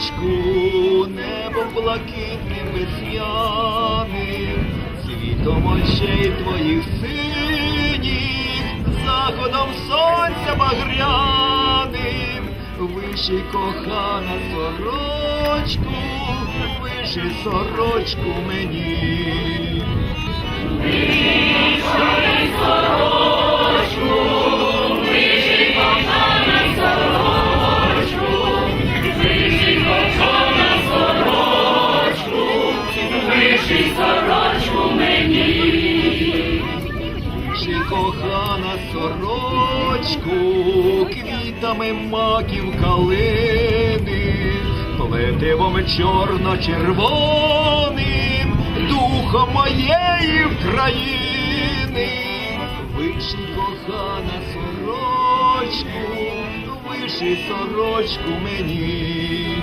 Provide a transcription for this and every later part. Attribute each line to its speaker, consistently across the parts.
Speaker 1: річку, небо блакитним весняним, світом очей твоїх синіх, заходом сонця багряним, виши кохана сорочку, виши сорочку мені. Виши кохана сорочку, квітами маків калини, плетивом чорно-червоним, духом моєї країни. Виши кохана сорочку, виши сорочку мені.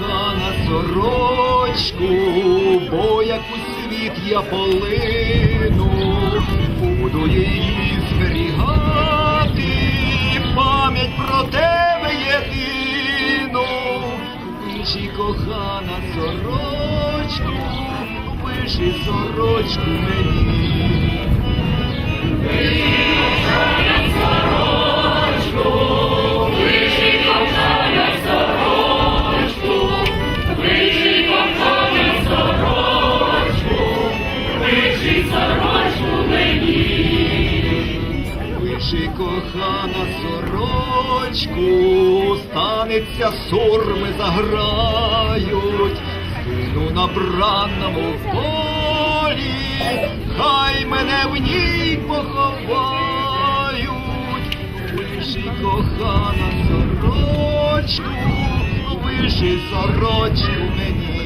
Speaker 1: Кохана сорочку, бо як у світ я полину, буду її зберігати, пам'ять про тебе єдину. Виши кохана сорочку, виши сорочку мені. Виши кохана сорочку, станеться сурми заграють, сину на бранному полі, хай мене в ній поховають. Виши кохана сорочку, виши сорочку мені.